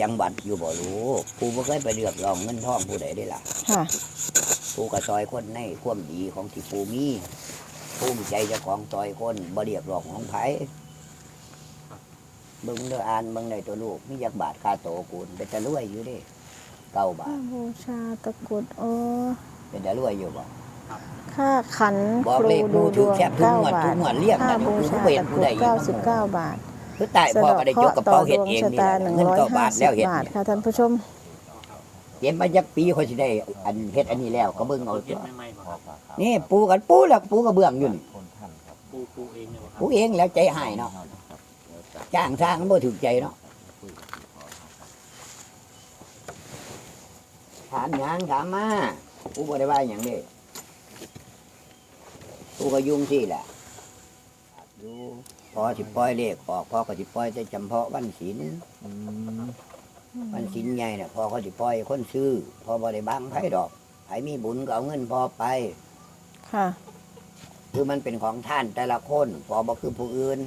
จังหวัดอยู่บ่รู้กูบ่เคยไปเลือกรองเงินทองผู้ใดได้ล่ะค่ะกูก็ซอยคนในความดีของที่ปูมีภูมิใจเจ้าของซอยคนบ่เรียกร้องของไผเบิ่งเด้ออ่านเบิ่งในตัวลูกมีจักบาทค่าโตกูเป็นตะรวยอยู่เด้เก้าบาทบูชาตะกรุดโอ้เป็นตะรวยอยู่บ่ค่าขันบอกครูเลขดูดูดถูกวงแคบทุกเก้างวดบาทุทกงวดเรียกค่านะเดี๋ยวบูกูชาก็เห็นตะกผู้รุใดดอยู่เก้าสิบเก้าบาท คือตายพ่อก็ได้ยกกระเป๋าเฮ็ดเองนี่ต่อแหละดวงเงินชะเก้าตาบาทหแล้วนึ่งเฮ็ดร้อยห้าสิเนี่ยบบาทค่ะท่านผู้ชมเก็บมาจักปีเขาสิได้อันเฮ็ดอันนี้แล้วก็เบิ่งเอาเฮ็ตัดวใหม่ๆบ่ครับนี่ปูกันปูแล้วปูกระเบื้องอยู่นี่ปูปูเองเนี่ยบ่ครับปูเองแล้วใจหายเนาะจ้างสร้างมันบ่ถูกใจเนาะถามหยังถามมาปูบ่ได้ว่าหยังเด้ปูก็ยุ่งสิแหละอยู่พ อสิปล่อยเลขออกพอก็สิปล่อยแต่จำเพาะวันศีลวันศีลใหญ่เนี่ยพอเขาสิปล่อยคนซื้อพอบ่ได้บังไผดอกไผมีบุญก็เอาเงินพอไป ค่ะ คือมันเป็นของท่านแต่ละคนพอบ่คือผู้อื่น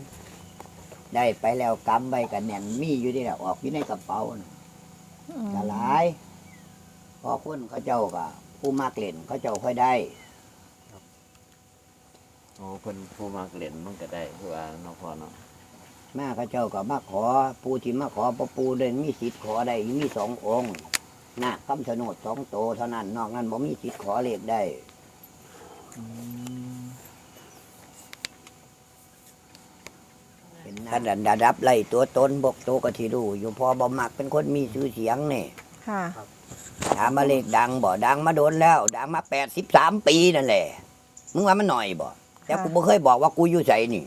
ได้ไปแล้วกำไว้กันแน่นมีอยู่นี่แหละออกอยู่ในกระเป๋าน่ะอืมกหลายพอคนเขาเจ้าก็ผู้มากเล่นเขาเจ้าค่อยได้โอ้เพิ่นผู้มากเล่นมันก็ได้คือว่าเนาะพ่อเนาะมาเขาเจ้าก็มาขอ ปูที่มาขอพระปูเดินมีสิทธิ์ขอได้มีสององค์นาคคำชะโนดสองโตเท่านั้นนอกนั้นบ่มีสิทธิ์ขอเลขได้เป็นท่านระดับไล่ตัวตนบกโตวกะทิรู้อยู่พอบ่มักเป็นคนมีชื่อเสียงนี่ค่ะ ถามมาเลขดังบ่ดังมาโดนแล้ว ดังมาแปดสิบสามปีนั่นแหละมึงว่ามันหน่อยบ่ แต่กูบ่เคยบอกว่ากูอยู่ใสนี่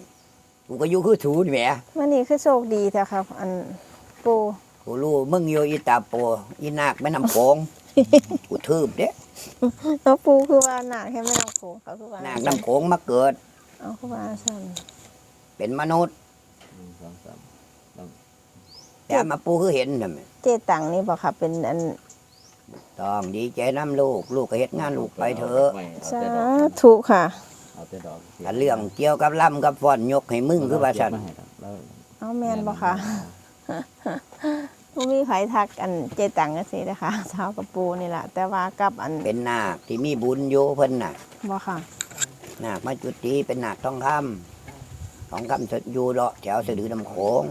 กูก็อยู่คือถูนี่แหมวันนี้คือโชคดีแท้ครับ อันปูกูรู้มึงอยู่อีตาโปอีนาคแม่น้ำโขงกูทืบเด้แล้วปูคือว่าหนักแค่ไม่ต้องโผเขาคือว่านาคน้ำโขงมาเกิด เอาคือว่าสั่นเป็นมนุษย์หนึ่งสองสามแต่มาปูคือเห็นทำไมเจตังนี่บอกค่ะเป็นอันต้องดีใจน้ำลูก ลูกก็เฮ็ดงานลูกไปเถอะไม่เอาสาแต่ดอกธุค่ะ เอาแต่ดอกถ้าเรื่องเกี่ยวกับล่ำกับฟ้อนยกให้มึงคือว่าฉัน เก็บมให้ดอกแล้วเอาแมนบอกค่ะปูมีไผทักอันเจตังกันสินะคะเช้ากับปูนี่แหละแต่ว่ากับอันเป็นนาคที่มีบุญอยู่เพิ่นน่ะบอกค่ะ นาคมาจุติเป็นนาคทองคำทองคำสดอยู่ดอกแถวสะดือน้ำโขง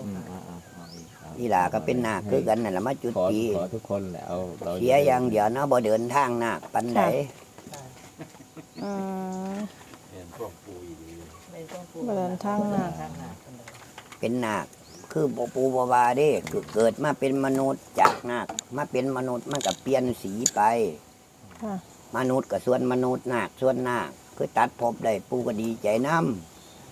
อืมเอาเอาเอาอีกเอานี่ล่ะก็เป็นนาคคือกันนั่นแหละมาจุขอติขอทุกคนแหละเอาเราเสียอย่างเดียวนะบ่เดินทางนาคปันได อืมเห็นพวกปูอีดีเดินทางหนักเป็นนาคคือปปูบวาเด้คือเกิดมาเป็นมนุษย์จากนาคมาเป็นมนุษย์มันก็เปลี่ยนสีไป ค่ะ มนุษย์กับส่วนมนุษย์นาคส่วนนาคคือตัดภพได้ปูก็ดีใจน้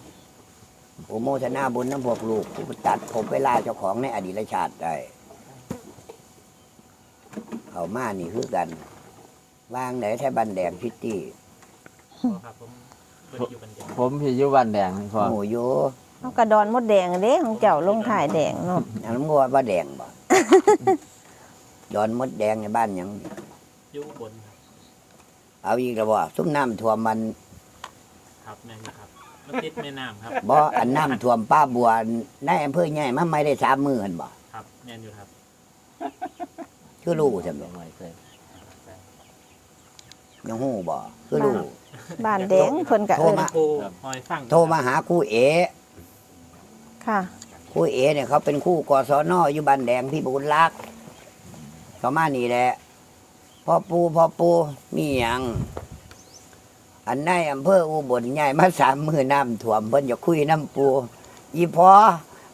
ำปูโมทนาบุญน้ำพวกลูกปูตัดภพเวลาเจ้าของในอดีตชาติได้เขามานี่คือกัน วางไหนแท่บันแดงพิตตี้ พ่อครับผมเพิ่นอยู่กันเดียวผมพี่อยู่บ้านแดงพ่อโอ้โยเอากระดอนมดแดงเด้ของเจ้าลงถ่ายแดงเนาะอันนั้นก็ว่าแดงบ่ดอนมดแดงในบ้านหยัง อยู่บนครับเอาอีกแล้วบ่ซุ้มน้ำท่วมมันครับแม่นครับมันติดแม่น้ำครับ บ่ อันน้ำท่วมป้าบัวในอำเภอใหญ่มันไม่ได้สามมือหันบ่ ครับแม่นอยู่ครับ คือรู้ใช่ไหมหน่อยเคย ยังหู้บ่คือรู้บ้านแดงเพิ่นกะโทรเอิ้นมาปูหอยฟังโทรมาหาครูเอค่ะครูเอเนี่ยเขาเป็นครู่กศนอยู่บ้านแดงพี่บุญรักษ์เขามานี่แหละพ่อปูพ่อปูมีหยังอันในอำเภออุบลใหญ่มาสามมือน้ำท่วมเพิ่นจะคุยน้ำปูอีพอ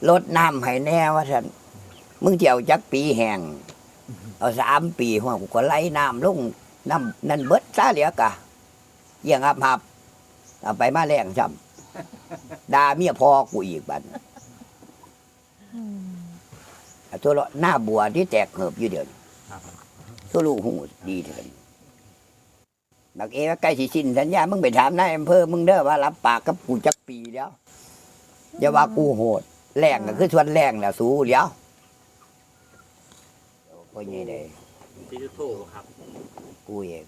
ลดน้ำให้แน่ว่าท่นมึงเจียวจักปีแห่งเอาสามปีหัวกูก็ไล่น้ำลง น้ำนั่นเบิดซาเหลียกะเยี่ยงอับหับเอาไปมาแรงจำด่าเมียพอกูอีกบัดอะตัวละหน้าบัวที่แตกเหือบอยู่เดียวนี้ครับตัวลูกหูดีเถินบักเอว่าใกล้สิสิ้นสัญญา มึงไปถามนายอำเภอ มึงเด้อว่ารับปากกับกูจักปีแล้วอย่าว่ากูโหด แรงก็คือชวนแรงแหละสู้เดี๋ยวพ่อใหญ่ได้ดิจิโทครับ กูเอง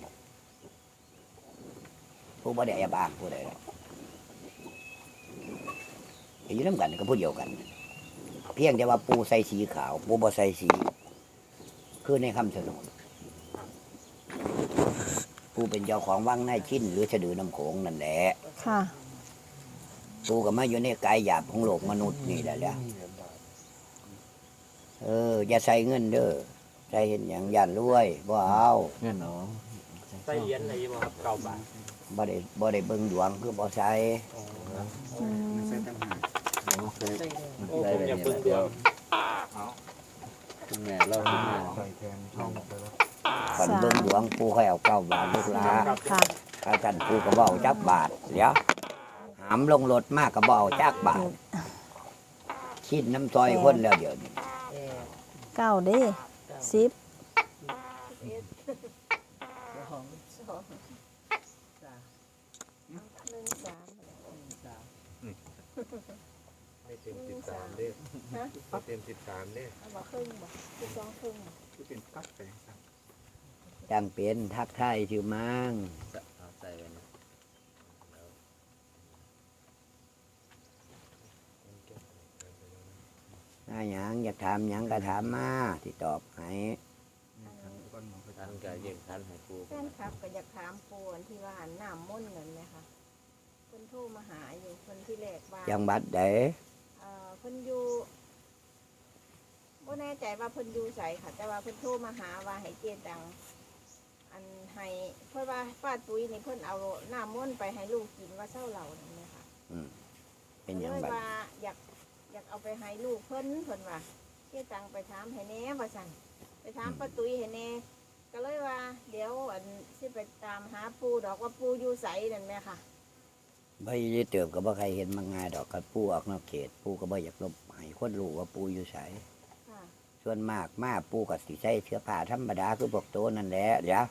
กูบ่ได้แอบอ้างผู้ใดหรอกอยู่น้ำกันก็พูดเดียวกันครับเพียงแต่ว่าปูใส่สีขาว ปูบ่ใส่สี คือในคำสนนปูเป็นเจ้าของวังนายชิ้น หรือสะดือน้ำโขงนั่นแหละค่ะปูก็มาอยู่ในกายหยาบของโลกมนุษย์นี่แหละแหละเอออย่าใส่เงินเด้อ ใส่เห็นอย่างยันรวยบ่เอาเงินเนาะใส่เหรียญอะไรบ่ครับเก่าบาทบ่ได้บ่ได้เบิ่งดวงคือบ่ใส่อืมผมเคยโอ้ได้ผมไปอยากเนี่เบิ่งยดเดีวยวงคุณแม่เล่าให้แม่ก่อนเบิ่งดวงปูค่อยเอาเก้าบาทลูกหลาค่ะถ้าท่านปูก็บ่เอาจักบาทเดี๋ยวหามลงรถมากก็บ่เอาจักบาทคิดน้ำซอยคนแล้วเดี๋ยวนี้เก้าเด้ สิบไม่เต็มสิบสามเด้ไม่เต็มสิบสามเด้คือเป็นปักไปครับจังเป็นทักทายชื่อมังเอาใส่ไว้นะ ถ้าหยังอยากถามหยังก็ถามมาที่ตอบให้ก้อนหมอไปท่านก็ยิ่งท่านให้ปูแฟนคลับก็อยากถามปูอันที่ว่าน้ำม่นต์เงินไหมคะเพิ่นโทรมาหาอยู่เพิ่นที่แรกว่าจังบัดใดเอ่อเพิ่นอยู่บ่แน่ใจว่าเพิ่นอยู่ไสค่ะ แต่ว่าเพิ่นโทรมาหาว่าให้เจดัง อันให้เพราะว่าป้าตุ้ยนี่เพิ่นเอาน้ำม่นต์ไปให้ลูกกินว่าเศร้าเหล่านั่นแหละค่ะเป็นหยังเลยบัดว่าอยาก อยากเอาไปให้ลูกเพิ่นเพิ่นว่าเจดังไปถามให้แหน่ว่าสั่นไปถามป้าตุ้ยให้แหน่ก็เลยว่า เดี๋ยวอันสิไปตามหาปูดอกว่าปูอยู่ไสนั่นแหละค่ะบ่ได้เติบก็บ่ใครเห็นมาง่ายดอกกับปูออกนอกเขตปูก็บ่อยากลบให้คนรู้ว่าปูอยู่ไสค่ะส่วนมากมาปูก็สิใส่เสื้อผ้าธรรมดาคือพวกโตนั่นแหละเดี๋ยว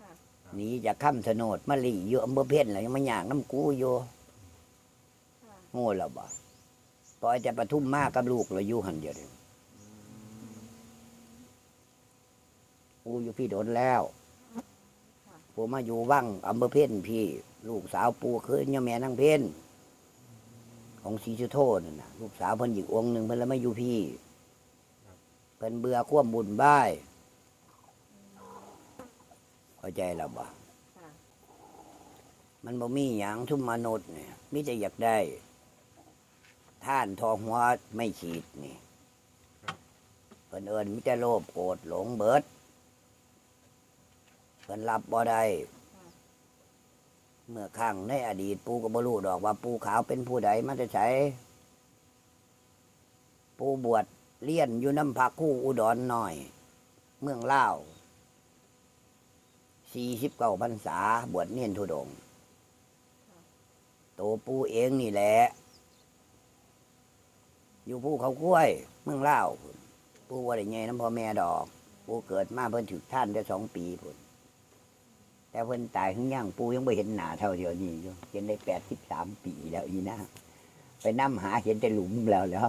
ค่ะหนีจากคำสนดมาหลีอยู่อำเภอเพ็ญแล้วยังมาย่างน้ำกูอยู่ค่ะโง่แล้วบ่ ปล่อยแต่ปทุมมากับลูกเราอยู่หันเดียวเดียวปูอยู่พี่โดนแล้วปูมาอยู่วังอำเภอเพ็ญพี่ ลูกสาวปูคือเนี่ยแม่นางเพ็ญของศรีสุโธนั่นนะลูกสาวเพิ่นอีกองค์หนึ่งเพิ่นแล้วมาอยู่พี่เพิ่นเบื่อความบุญบ้ายเข้าใจแล้วบ่ค่ะมันบ่มีหยังทุมมนุษย์เนี่ยมิจะอยากได้ ท่านทองหัวไม่ขีดนี่เพิ่นเอิญมิจะโลภโกรธหลงเบิดเพิ่นรับบ่ได้เมื่อครั้งในอดีต ปูก็บ่รู้ดอกว่าปูขาวเป็นผู้ใดมันจะใช้ปูบวชเลี้ยนอยู่น้ำพักคู่อุดรหน่อย เมืองเล่าสี่สิบเก้าพรรษา บวชเนียนทุดง โตปูเองนี่แหละ อยู่ภูเขากล้วยเมืองเล่าวพุ่นปูว่าได้ไงน้ำพ่อแม่ดอกปูเกิดมาเพิ่นถึกท่านได้สองปีพุ่นแต่เพิ่นตายขึ้นย่างปูยังไม่เห็นหนาเท่าเดียวนี้อยู่เห็นได้แปดสิบสามปีแล้วอีนะไปนั่หาเห็นแต่หลุมแล้วแล้ว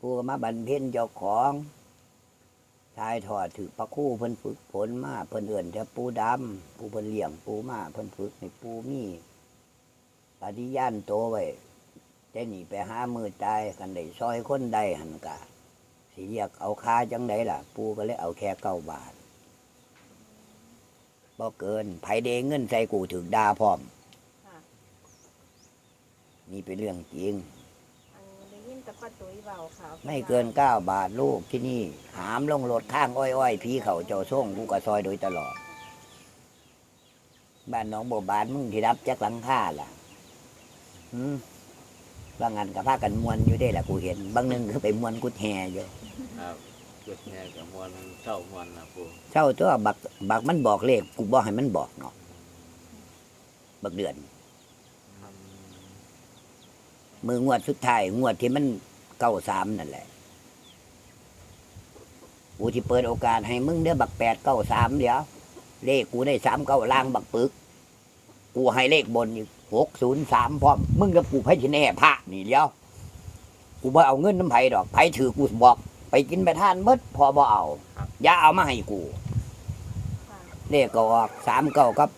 ปูก็มาบรรเพ็ญเจ้าของชายถอดถือพระคู่เพิ่นฝึกฝนมาเพิ่นเอื่นแต่ปูดำปูเพิ่นเลี้ยงปูมาเพิ่นฝึกในปูมีปฏิญาณโตไว้ จะหนีไปหามือตายกันได้ซอยคนใดหันกะสิเรียกเอาค่าจังไดล่ะ ปูก็เลยเอาแค่เก้าบาทบ่เกินไผเดเงินใส่กูถึกดาพร้อมค่ะนี่เป็นเรื่องจริงอันได้ยินแต่ป้าตุ้ยเบาค่ะไม่เกินเก้าบาทลูกที่นี่ หามลงรถข้างอ้อยอ้อยๆพี่เขาเจ้าส่งกูก็ซอยโดยตลอด บ้านหน้องบัวบานมึงที่รับจากหลังคาล่ะหืม บางงานกับพากันมวนอยู่ได้ล่ะกูเห็น บางหนึงคือไปมวนกุดแฮอยู่ครับจุดแม่กับมวลเศร้ามวลนะปูเช่าตัวบักบักมันบอกเลขกูบอกให้มันบอกเนาะบักเดือนมืองวดสุดท้ายงวดที่มันเก้าสามนั่นแหละกูที่เปิดโอกาสให้มึงเด้อบักแปดเก้าสามเดี๋ยวเลขกูได้สามเก้าล่างบักปึก กูให้เลขบนอีก หกศูนย์สามพร้อม มึงกับกูไพ่ชแน่พระนี่เดียว กูบ่เอาเงินน้ำไผ่ดอกไผ่ถือกูบอก ไปกินไปท่านเบิดพอบ่เอาอย่าเอามาให้กูค่ะเลขก็ออกสามเก้ากับ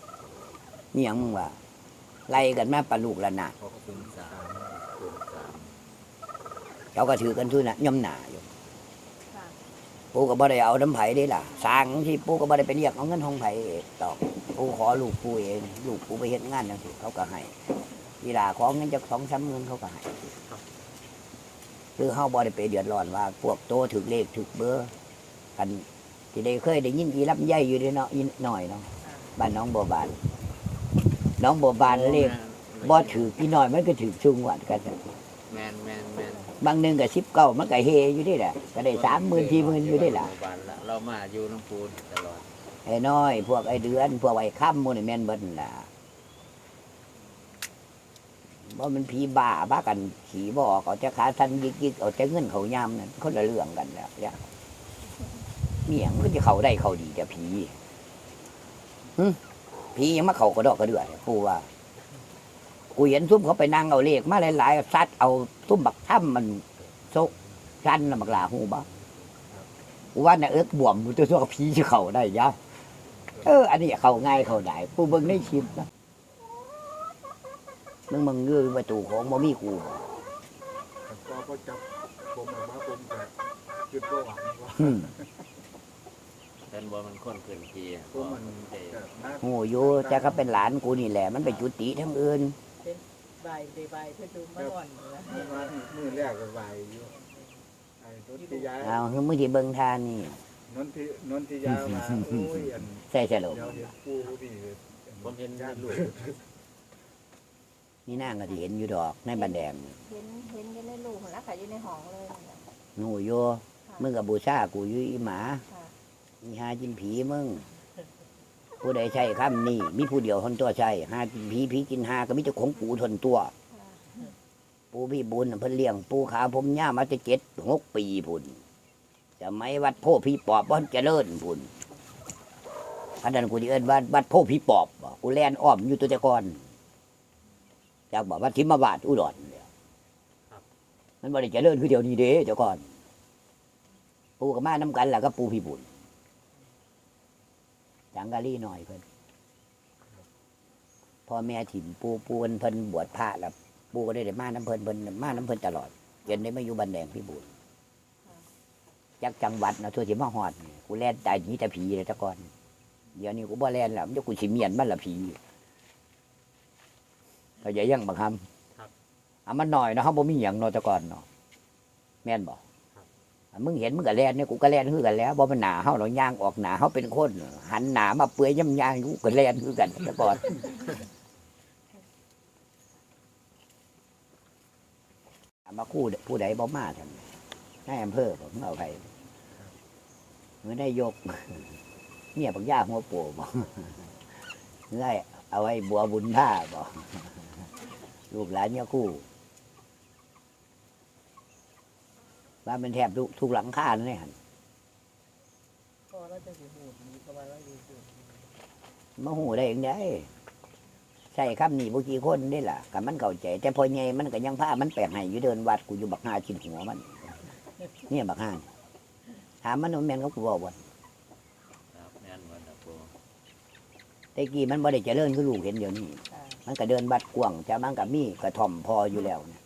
เมียงมึงว่าไล่กันมาปลาลูกละนาดขอบคุณสามเขาก็ถือกันทุนน่ะย่อมหนาอยู่ค่ะ ปูก็บ่ได้เอาน้ำไผ่ได้ล่ะสร้างที่ปูก็บ่ได้ไปเรียกเอาเงินของไผ่ตอกปูขอลูกปูเองลูกปูไปเฮ็ดงานจังซี่เขาก็ให้เวลาของเงินจากสองสามเงินเขาก็ให้คือเฮาบ่ได้ไปเดือดร้อนว่า พวกโตถึกเลขถึกเบอร์กันที่ได้เคยได้ยินอีรับใหญ่อยู่ด้วยเนาะอีหน่อยเนาะบ้านน้องบัวบาน น้องบัวบานเลขบ่ถือกี่น้อยมันก็ถือชุงวัดกันแมนแมนแมน บางหนึงก็19มันก็เฮอยู่ได้แหละก็ได้30,000 40,000อยู่ได้ล่ะบานละเรามาอยู่น้ำปูนตลอดไอ้น้อย พวกไอ้เดือน พวกไอ้ค่ำหมูนี่แม่นเบิดนั่นล่ะว่ามันผีบ้าบ้ากันขี่บออกเอาจะขาทันยิกยิกเอาจะเงินเขายามนั่นคนละเรื่องกันแล้วเนี่ยเมียงมันจะเขาได้เขาดีแต่ผีหึผียังมาเขากระดอกกระเดือดปูว่า กูเห็นซุ่มเขาไปนั่งเอาเลขมาหลายๆซัดเอาซุ่มบักถ้ำมันซกชันน่ะบักหลาหูบ้ากูว่าน่ะเอิกบวมมันตัวตัวผีจะเขาได้ยะเออ อันนี้เขาง่ายเขาได้ผู้เบิ่งได้ชิมนะมึงมึงเงือประตูของบ่มีกูบ่ก็ก็จับผมออกมาผมจะหยุดก็หวังว่าหึ่มเป็นว่ามันคนขึ้นทีอะผมมันเตะจะน่าโหอยู่แต่เขาเป็นหลานกูนี่แหละ มันไปจุติทั้งอื่น ใบใบใบเพื่อดูมาก่อนเลยเมื่อวานมือแรกก็ไหวอยู่ไอ้นนทิยาเอาคือมึงที่เบิ่งทานนี่ นนทินนทิยามาโอ้ยอันใส่ฉลบเดี๋ยวเห็นปูนี่ผมเห็นญาติลูกนี่นางก็สิเห็นอยู่ดอกในบันแดงนี่เห็นเห็นอยู่ในลูกคนละค่ะอยู่ในห้องเลยนั่นแหละโหอยู่มึงกับบูชากูอยู่อีหมา ค่ะ มีหาจินผีมึง ผู้ใดใช่คำนี้มีผู้เดียวทนตัวใช่หากินผีผีกินหาก็มีเจ้าของปูทนตัว ปูพี่บุญน่ะเพิ่นเลี้ยงปูขาผมย่ามาจะเจ็ดหกปีพุ่นจะไม่วัดโพพี่ปอบบ้านเจริญพุ่นอันนั้นกูดิเอิ้นว่าวัดโพพี่ปอบบ่กูแลนอ้อมอยู่ตัวแต่ก่อนจากบอกว่าทิมบาทอุดรเนี่ยมันบ่ได้เจริญคือเดี๋ยวนี้เด้เจ้าก่อนปูกับมาน้ำกันแล้วก็ปูพี่บุญ จังกะลี่หน่อยเพิ่นพ่อแม่ถิ่มปูปูเพิ่นเพิ่นบวชพระแล้วปูก็ได้ได้มาน้ำเพลินเพลินมาน้ำเพลินตลอดเย็นได้มาอยู่บันแดงพี่บุญจากจังหวัดนะทั่วที่มาหอดนี่กูแล่นตายหนีแต่ผีเลยแตะก่อนเดี๋ยวนี้กูบ่แล่นแล้วมันจะกูสิเมียนมันละผีก็อย่ายังบังคำอะมันหน่อยเนาะเขาบ่มีหยังเนาะแตะก่อนเนาะแม่นบ่อะ มึงเห็นมึงก็แลนเนี่ยกูก็แลนคือกันแล้วบ่มันหนาเฮาเราย่างออกหนาเฮาเป็นคนหันหนามาเปื่อยย่ำยางกูก็แลนคือกันแตะก่อนมาคู่ผู้ใดบ่มาท่านนายอำเภอผมเอาไปเมื่อได้ยกเนี่ยปักยาหัวโปบ่ไล่เอาไว้บัวบุญท่าบ่ลูกหลานเนี่ยคู่ บ้านเป็นแทบทุกทุกหลังคาเลยหันพอเราจะสิหูนี้ก็ว่าเราอยู่สูงมาหูได้ยังไงใช่คำนี้บุกี่คนได้ล่ะกับมันเข้าใจ แต่พอไงมันก็ยังพามันแปลกให้อยู่เดินวัดกูอยู่บักหาชินหัวมัน เนี่ยบักหาถามมันว่าแม่นเขากูบอกว่าครับแม่นวันตะปูแต่กี้มันบ่ได้เจริญคือลูกเห็นเดี๋ยวนี้ มันก็เดินบัดกวางจะมันกับมีกระท่อมพออยู่แล้วนะ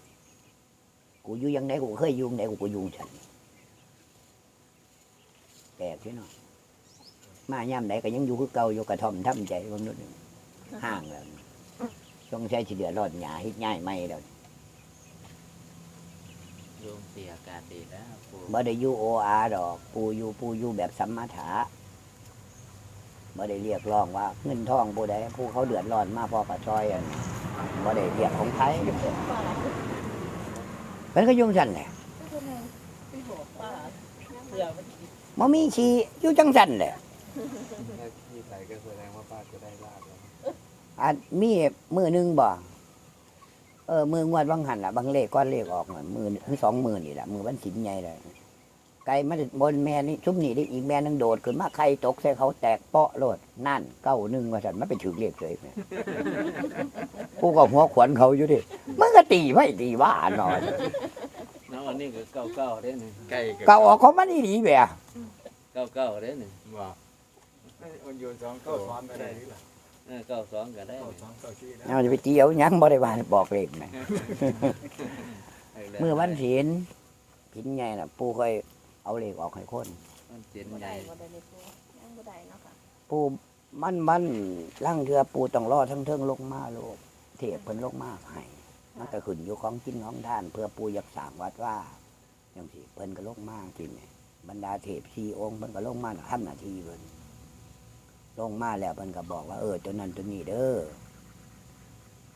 กูอยู่ยังไงกูเคยอยู่ยังไงกูก็อยู่ฉันแปลกใช่เนาะมาย่ำไหนก็ยังอยู่คือเก่าอยู่กระท่อมทำใจบางนิดหนึ่งห่างแล้วช่วงใช้เฉลี่ยรอดหยาฮิตง่ายไม่แล้วโยมเสียอากาศดีแล้วปูบ่ได้อยู่โออาดอก ปูอยู่ปูอยู่แบบสัมมาถะบ่ได้เรียกร้องว่าเงินทองผู้ใดผู้เขาเดือดร้อนมาพอกระซอยอันบ่ได้เรียกของไทย มันก็ยุ่งสันแหละพี่บอกป้าเผื่อมันสิมันมีชีอยู่จังสันแหละถ้าที่ใส่ก็แสดงว่าป้าจะได้ลาบแล้วอาจมีมือหนึงบ่เออมืองวดบางหันล่ะบางเลขก้อนเลขออกน่ะมือคือสองมือนี่แหละมือวันสินใหญ่เลย ไก่มันบนแม่นี่ชุบนี่ได้อีกแม่นึงโดดขึ้นมาไข่ตกใส่เขาแตกเปาะโลดนั่นเก้าหนึ่งว่าสันมันไปถือเลขเลยแม่กูก็หัวขวัญเขาอยู่ดิมึงก็ตีไม่ตีว่าหน่อยน้องอันนี้ก็เก้าเก้าได้หนึ่งใกล้เก่าออกเขามันอีหลีแหวะเก้าเก้าได้หนึ่งว่ามันโยนสองเข้าซ้อนก็ได้หรือเปล่าเออเก้าสองก็ได้เข้าสองเข้าชี้ได้เอาจะไปเจียวหยังบ่ได้ว่าบอกเลขนะมือวันศีลหินใหญ่น่ะ ปูเคย เอาเหล็กออกให้คน มันเจ็นบ่ใหญ่ได้บ่ได้เลยปูยังบ่ได้เนาะค่ะปูมันมันล่างเรือปูต้องรอทั้งเทิงลงมาโลกเทพเพิ่นลงมาให้มันก็ขึ้นอยู่ของกินของท่าน เพื่อปูอยากสร้างวัดว่าอย่างสิเพิ่นก็ลงมากินเนี่ยบรรดาเทพชีองค์เพิ่นก็ลงมาทำหน้าที่เพิ่นลงมาแล้วเพิ่นก็บอกว่าเออตัวนั้นตัวนี้เด้อ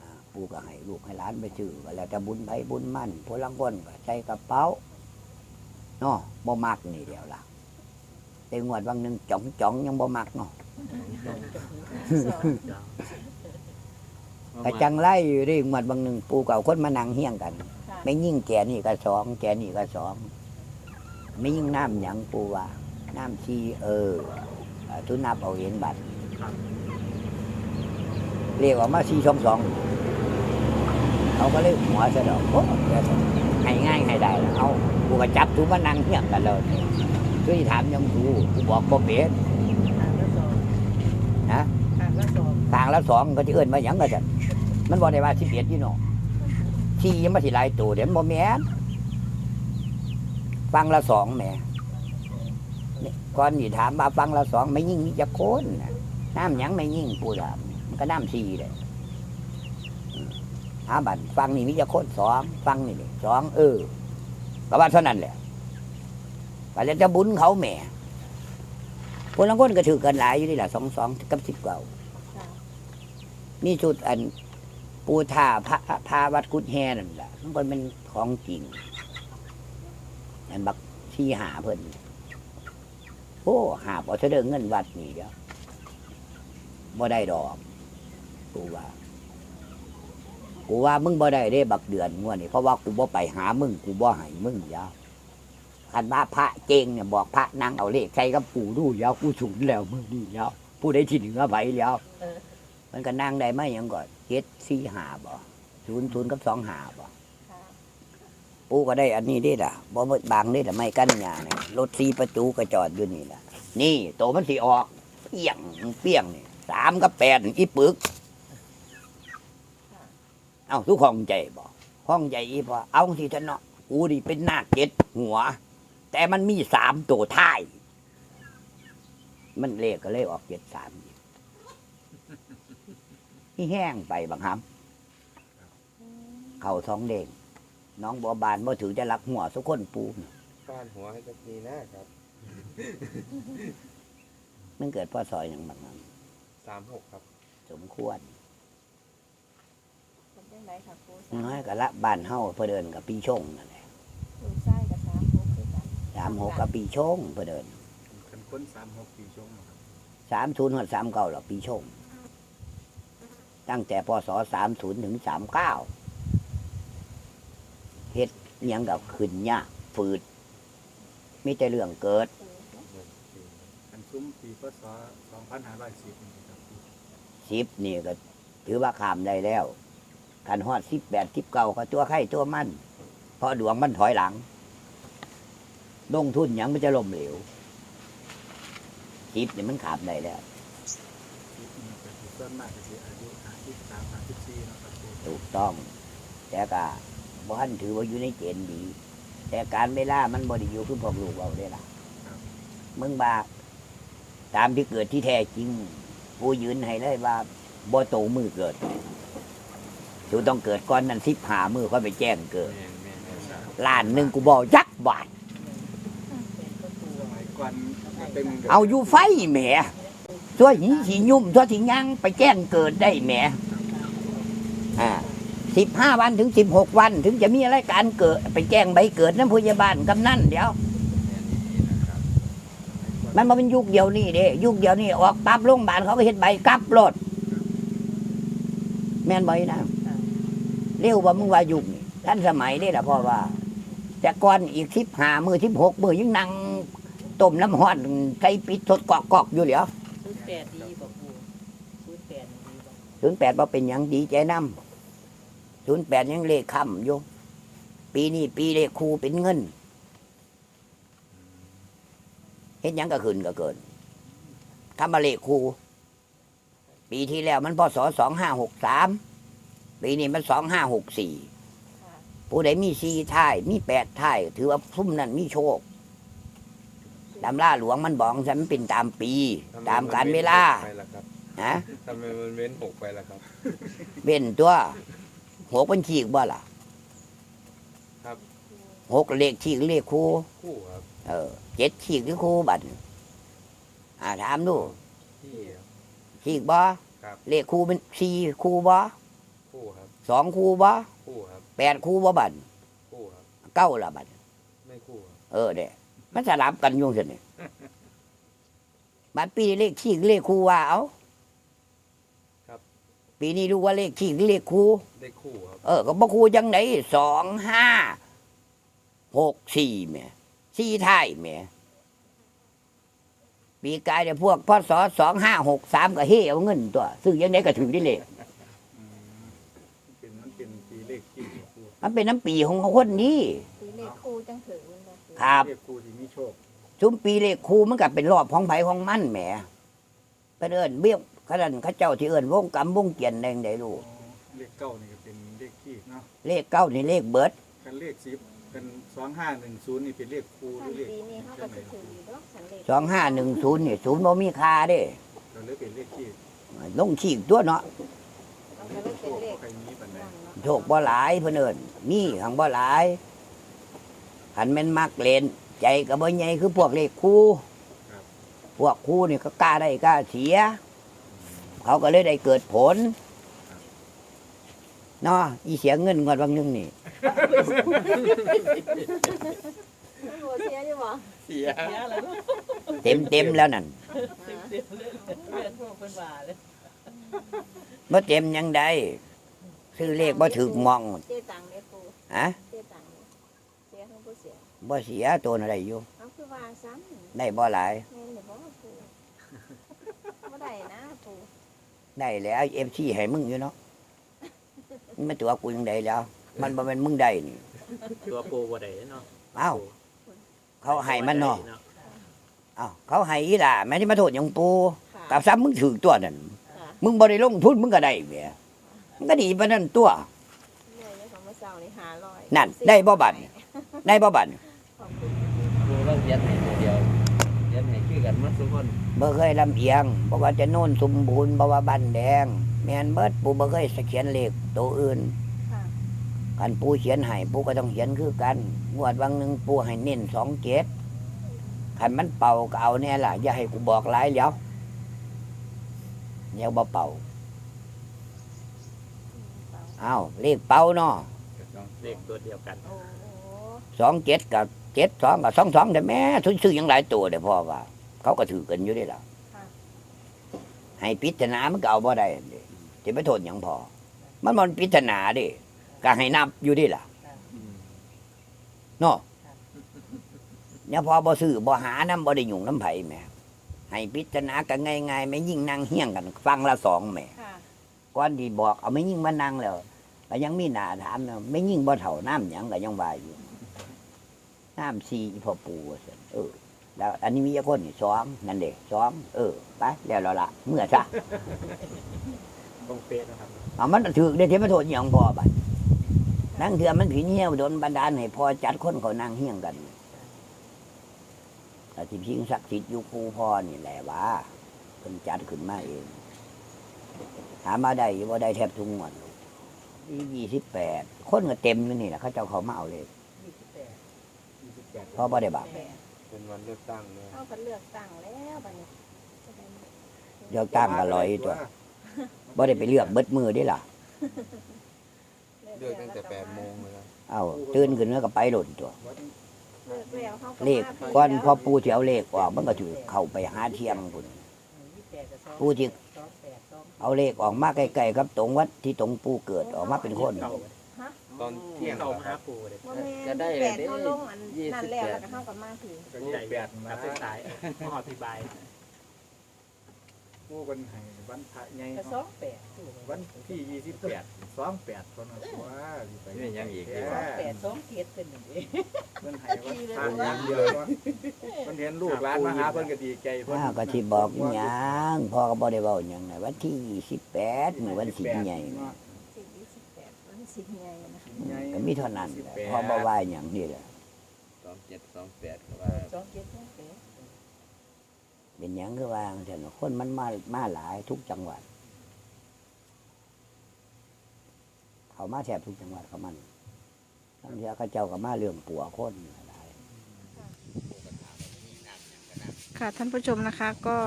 อ่าปูก็ให้ลูกให้หลานไปซื้อก็แล้วแต่บุญไผบุญมั่นพลังคนก็ใส่กระเป๋า เนาะบ่มักนี่เดียวล่ะแต่งวดบางหนึงจ่องจ่องๆยังบ่มักเนาะกะจังไล่อยู่เดิหมดบางหนึ่งปูเก่าคนมานั่งเฮี้ยงกันค่ะไม่ยิ่งแก่นี่ก็สองแก่นี่ก็สองไม่ยิ่งน้ำหยังปูว่าน้ำชีเออเอ่อทุนนับเอาเห็นบัตรครับเรียกว่ามาชีสองสองเขาก็เลยหัวซะดอกโอ้เดี๋ยว ให้ง่ายให้ได้แล้วเอากูก็จับตูมานั่งเฮี้ยงกันเลยช่วยถามยังกูกูบอกบ่เป็นห่างละสองนะห่างละสองทางละสองก็จะเอื้นมาหยังก็จะมันบอกได้ว่าสิบเอ็ดยี่เนาะชียังมาสิหลายตัวเดี๋ยวบ่แม่นฟังละสองแหม่นี่ก่อนนี่ถามมาฟังละสองไม่ยิ่งมีจะโคนน่ะน้ำหยังไม่ยิ่งปูดามมันก็น้ำชีเลยอืม หาบันฟังนี่มีจะโคนสองฟังนี่นี่สองเออก็ว่าเท่านั้นแหละก็แล้วจะบุญเขาแหม่พวกลังคนก็ถือกันหลายอยู่นี่แหละสองสองกับสิบเก้าค่ะนี่จุดอันปูท่าพระพาวัดกุดแฮนั่นแหละมันเป็นของจริง อันบักที่หาเพิ่นโอ้หาบเอาเสดงเงินวัดนี่เดียวบ่ได้ดอกกูว่า กูว่ามึงบ่ได้เด้บักเดือนงวดนี่เพราะว่ากูบ่ไปหามึงกูบ่ให้มึงยาวคันว่าพระเจงเนี่ยบอกพระนางเอาเลขใส่กับปู่ดูยาวกูสูนแล้วมึงนี่ยาวผู้ได้ที่เหนือไผแล้วมันก็นั่งได้ไหมยังก่อนเจ็ดสี่หาบ่ศูนย์ศูนย์กับสองหาบ่ค่ะปูก็ได้อันนี้ได้ล่ะบ่เบิดบางได้ล่ะไม่กั้นหยาเนี่ยรถสี่ประตูก็จอดอยู่นี่ล่ะ นี่โตมันสิออกเปี้ยงเปี้ยงนี่สามกับแปดอีปึก เอ้าทุกข้องใจบ่ข้องใจอีพอเอาสิท่านเนาะกูนี่เป็นหน้าคเจ็ดหัว แต่มันมีสามตัวท้าย มันเลขก็เลยออกเจ็ดสามอีกที่แห้งไปบางคำเข่าท้องเด้งน้องบัวบานบ่ถือจะรักหัวสุกคนปูน่ะฟาดหัวให้สักทีนะครับ มันเกิดพ่อซอยอย่างบางนั้นสามหกครับ สมควร เป็นจังไดค่ะปูน้อยกับละบ้านเฮาเพื่อเดินกับปีชงนั่นแหละลูกชายกับสามหกคือกันสามหกกับปีชงเพื่อเดินคันค้นสามหกปีช่วงครับสามศูนย์หดสามเก้าหรอปีชง ตั้งแต่พศสามศูนย์ถึงสามเก้าเฮ็ดอิหยังกับขึ้นยากฝืดมีแต่เรื่องเกิดคันซุ้มปีพศสองพันห้าร้อยสิบนี่ครับสิบนี่ก็ถือว่าขามได้แล้ว กันฮอดสิบแปดสิบเก้าก็ตัวไข่ตัวมั่นเพราะดวงมันถอยหลังลงทุนยังไมันจะล่มเหลวสิบนี่มันขามได้แล้วถูกต้อง แต่ก็บ้านถือว่าอยู่ในเกณฑ์ดี แต่การเวลามันบริอยู่คือพวกลูกเราได้ละมึงบาตามที่เกิดที่แท้จริงกูยืนให้เลยว่าบ่โตมือเกิด จูต้องเกิดก่อนนั้นสิบหามือค่อยไปแจ้งเกิดแม่นแม่นแม่นครับล้านหนึ่งกูบอกยักบาทสมัยก่อนเป็นเอาอยู่ไฟแหมตัวหินสียุ่มตัวสียังไปแจ้งเกิดได้แหมอ่าสิบห้าวันถึงสิบหกวัน ถึงจะมีอะไรการเกิด ไปแจ้งใบเกิดน้ำพยาบาลกำนันเดี๋ยว มันมาเป็นยุคเดียวนี่เด้ยุคเดียวนี่ออกปั๊บโรงพยาบาลเขาก็เฮ็ดใบกลับรถแม่นบ่อยนะ เร็วว่ามึงว่ายุคนี่ท่านสมัยนี่แหละพ่อว่า แต่ก่อนอีกสิบห้ามือสิบหกมือยังนั่งต้มน้ำห้อนใส่ปิดสดกอกกอกๆอยู่เหลียวศูนย์แปดดีบอกปูศูนย์แปดดีบอกศูนย์แปดว่าเป็นหยังดีใจน้ำศูนย์แปดยังเลขค่ำอยู่ปีนี้ปีเลขคูเป็นเงินเห็นยังก็ขึ้นก็เกินทำมาเลขคูปีที่แล้วมันพศสองห้าหกสาม ปีนี้มันสองห้าหกสี่ค่ะผู้ใดมีสี่ท่าย มีแปดท่าย ถือว่าซุ่มนั้นมีโชคตำราหลวงมันบอกฉันเป็นตามปี ตามการเวลาไปละครับฮะทำไมมันเว้นหกไปละครับเว้นตัวหกเป็นขีกบ่ล่ะครับหกเลขขีกเลขคู่ คู่ครับเออเจ็ดขีกหรือคู่บัตรอ่าถามดูที่ครับขีกบ่ครับ เลขคู่เป็นสี่คู่บ่ คู่ครับสองคู่บ่คู่ครับแปดคู่บ่บัตรคู่ครับเก้าละบัตรไม่คู่ครับเออเด้มันสลับกันอยุ่งสินี่บัตรปีนี้เลขขีกเลขคู่ว่าเอาปีนี้รู้ว่าเลขขีกเลขคู่ได้คู่ครับเออก็บ่คู่จังไหนสองห้าหกสี่แหม่สี่ท้ายแหม่ปีกายเนี่ยพวกพศสองห้าหกสามก็เฮเอาเงินตัวซื้อยังไงก็ถือได้เลย อืมเป็นมันเป็นปีเลขที่คู่ มันเป็นน้ำปีของคนนี้ปีเลขคู่จังถือมันบ่ปูครับเลขคู่ที่มีโชคซุ้มปีเลขคูมันก็เป็นรอบของไผของมันแหมไปเอินเบี้ยขนาดเขาเจ้าที่เอินวงกำวงเกียนแดงได้รู้อ๋อเลขเก้านี่ก็เป็นเลขที่เนาะเลขเก้านี่เลขเบิด กันเลขสิบกันสองห้าหนึ่งศูนย์นี่เป็นเลขคู่หคัรืนอเลขปีนี้เขาก็สิถืออยู่ดอกสันเลขสองห้าหนึ่งศูนย์นี่ศูนย์บ่มีค่าเด้ เราเลยเป็นเลขที่ลงขีกตัวเนาะมันก็เลย โชเป็นคเลขใครมีปันใดนั่นเนาะโชคบ่หลายเพิ่นเอิ้นมีหังบ่หลายหันแม่นมักเล่นใจก็บ่ใหญ่คือพวกเลขคู่พวกคู่นี่ก็กล้าได้กล้าเสีย เขาก็เลยได้เกิดผลเนาะอีเสียเงินงวดบางนึงนี่มันบ่เสียอยู่บ่เสียเสียแล้วเนาะเต็มเต็มๆแล้วนั่นเต็มเต็มเลยเรียนพวกเป็นว่าเลย บ่เต็มยังได้ซื้อเลขบ่ถูกมองเจ๊ตังเนี่ยปูฮะเจ๊ตังเนี่ยเสียทั้งผู้เสียบ่เสียตัวอะไรอยู่เอาคือว่าซ้ำได้บ่หลายแม่นบ่ปูบ่ได้นะปูได้แล้วเอฟซีให้มึงอยู่เนาะมึงมาตัวกูยังได้แล้ว มันบ่เป็นมึงได้นี่ตัวปูบ่ได้เนาะเอ้าเขาให้มันเนาะเอ้าเขาให้อีหล่ะแม่ที่มาโทษหยังปูค่ะกับซ้ำมึงถือตัวนั่นค่ะ มึงบ่ได้ลงทุนมึงก็ได้แหมมันก็ดีปานนั้นตัว เนี่ยเนี่ยของมื้อเช้านี่500นั่นได้บ่บัด ได้บ่บัดขอบคุณปูเราเขียนให้ตัวเดียวเขียนให้คือกันหมาทุกคนบ่เคยลำเอียงบ่ว่าจะโน่นสมบูรณ์บ่ว่าบ้านแดง แม่นเบิดปูบ่เคยสะเขียนเลขตัวอื่น ค่ะคันปูเขียนให้ปูก็ต้องเขียนคือกัน งวดวังหนึ่งปูให้เน้นสองเกตคันมันเป่าก็เอาแน่ล่ะ อย่าให้กูบอกหลายเดี๋ยว เดี๋ยวบ่เป่าเอาเลขเป่าเนาะเลขตัวเดียวกันโอ้โหสองเจ็ดกับเจ็ดสองกับสองสองแต่แม่ทุนซื้อหยังหลายตัวเด้อพ่อว่า เขาก็ถือกันอยู่ได้ล่ะให้พิจารณามันก็เอาบ่ได้เด้จะไปโทษหยังพอ มันมันพิจารณาเดิก็ให้นับอยู่ดิล่ะเนาะเนี่ยพอบ่ซื้อบ่หาน้ำบ่ได้ยุ่งน้ำไผแหม่ ให้พิจารณากันง่ายๆไม่ยิ่งนั่งเฮี้ยงกัน ฟังละสองแหม่ค่ะก่อนที่บอกเอาไม่ยิ่งมานั่งแล้วก็ยังมีหน้าถามเนาะไม่ยิ่งบ่เท่าน้ำหยังก็ยังว่าอยู่น้ำซีอีพ่อปูว่าซั่นเออ แล้วอันนี้มีกี่คนนี่สองนั่นเด็กสองเออไปแล้วเราละเมื่อซะตรงเป๊ะนะครับ เอามันถือได้เทมาโทษหยังพอบัดนั่งเถื่อมันผีเหี้ยวโดนบันดาลให้พอจัดคนเขานั่งเฮี้ยงกันแต่ ที่พิงศักดิ์สิทธิ์อยู่ครูพ่อนี่แหละว่าเพิ่นจัดขึ้นมาเองถามมาได้อยู่บ่ได้แทบทุกงวดนี่ยี่สิบแปดคนก็เต็มอยู่นี่แหละเขาเจ้าเขามาเอาเลยยี่สิบแปดยี่สิบแปดเพราะบ่ได้บักแปดเป็นวันเลือกตั้งเนี่ยเขาก็เลือกตั้งแล้วบัดนี้จะได้เดี๋ยวตั้งก็ลอยตัวบ่ได้ไปเลือกเบิดมือได้ล่ะเลือกตั้งแต่แปดโมงเลยครับเอาตื่นขึ้นแล้วก็ไปหล่นตัว เลือกแล้วเขาก็เลขมาก่อนพอปูสิเอาเลขออกมันก็ถือเข้าไปหาเที่ยงพุ่นยี่สิบแปดกับสองผู้ที่สองแปดสองเอาเลขออกมาใกล้ๆครับตรงวัดที่ตรงปูเกิดออกมาเป็นคนตอนเที่ยงเข้าเหรอมาคหารับปูเลยบ่แม่นจะได้แปดเด้เขาลงอันยี่สิบนั่นแล้วแปดแล้วก็เขาก็มาถือก็ยี่สิบแปดมาตัดเส้นสายมหอธิบาย โอ้วันให้วันพระใหญ่กับสเนาะองแปดวันที่ยี่สิบแปดสองแปดคนละว่าสิไปนี่ยังอีกแสองแปดสองเจ็ดเป็นอย่างนี้เพิ่นให้วันพระอย่างเดียวเนาะเพิ่นเห็นลูกหลานมาหาเพิ่นก็ดีใจเพิ่นอ้าวก็ที่บอกอีหยังพ่อก็บ่ได้เว้าหยังนะวันที่28มื้อวันสิงห์ใหญ่เนาะสิบยี่สิบแปดวันสิงห์ใหญ่นะสิงใหญ่ก็มีเท่านั้นแหละพอบ่ว่าอย่างนี้แหละสองเจ็ดสองแปดก็ว่าสองเจ็ดสองแปด เป็นหยังคือว่าแต่ละคนมันมามาหลายทุกจังหวัด เขามาแทบทุกจังหวัดเขามันทั้งที่เขาเจ้าก็มาเรื่องปัวคนหลายค่ะท่านผู้ชมนะคะก็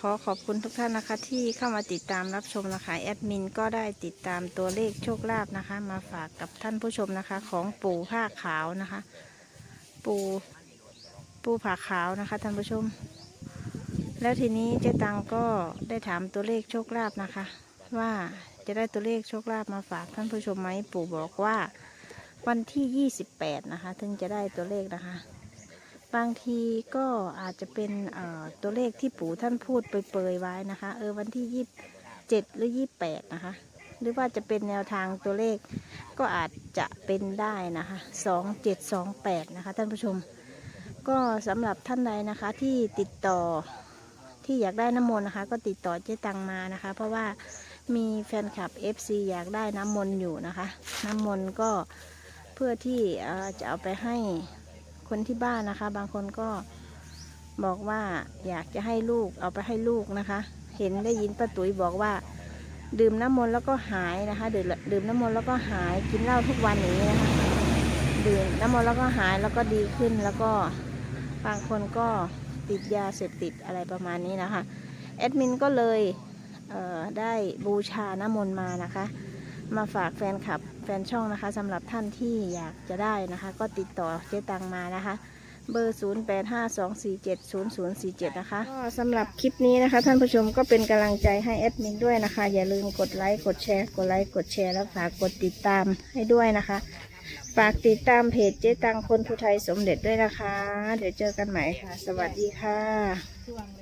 ขอขอบคุณทุกท่านนะคะ ที่เข้ามาติดตามรับชมนะคะแอดมินก็ได้ติดตามตัวเลขโชคลาภนะคะ มาฝากกับท่านผู้ชมนะคะ ของปู่ผ้าขาวนะคะ ปู่ ปูผาขาวนะคะท่านผู้ชม แล้วทีนี้เจ๊ตังก็ได้ถามตัวเลขโชคลาภนะคะ ว่าจะได้ตัวเลขโชคลาภมาฝากท่านผู้ชมไหมปู่บอกว่าวันที่ 28 นะคะ ถึงจะได้ตัวเลขนะคะ บางทีก็อาจจะเป็นตัวเลขที่ปู่ท่านพูดเปรยๆไว้นะคะ เออวันที่ยี่สิบเจ็ดหรือยี่แปดนะคะ หรือว่าจะเป็นแนวทางตัวเลขก็อาจจะเป็นได้นะคะสองเจ็ดสองแปดนะคะท่านผู้ชม ก็สำหรับท่านใดนะคะที่ติดต่อที่อยากได้น้ำมนต์นะคะ ก็ติดต่อเจ๊ตังมานะคะ เพราะว่ามีแฟนคลับ FC อยากได้น้ำมนต์อยู่นะคะ น้ำมนต์ก็เพื่อที่จะเอาไปให้คนที่บ้านนะคะ บางคนก็บอกว่าอยากจะให้ลูกเอาไปให้ลูกนะคะ เห็นได้ยินป้าตุ๋ยบอกว่า ดื่มน้ำมนต์แล้วก็หายนะคะดื่มดื่มน้ำมนต์แล้วก็หายกินเหล้าทุกวันอย่างนี้นะคะดื่มน้ำมนต์แล้วก็หายแล้วก็ดีขึ้นแล้วก็ บางคนก็ติดยาเสพติดอะไรประมาณนี้นะคะแอดมินก็เลยเได้บูชาน้ำมนต์มานะคะ มาฝากแฟนคลับแฟนช่องนะคะสำหรับท่านที่อยากจะได้นะคะ ก็ติดต่อเจ๊ตังมานะคะ เบอร์ 0 8 5 2 4 7 0 0 4 7 นะคะก็สำหรับคลิปนี้นะคะ ท่านผู้ชมก็เป็นกำลังใจให้แอดมินด้วยนะคะ อย่าลืมกดไลค์กดแชร์กดไลค์กดแชร์แล้วฝากกดติดตามให้ด้วยนะคะ ฝากติดตามเพจเจ๊ตังคนผู้ไทยสมเด็จด้วยนะคะ เดี๋ยวเจอกันใหม่ค่ะ สวัสดีค่ะ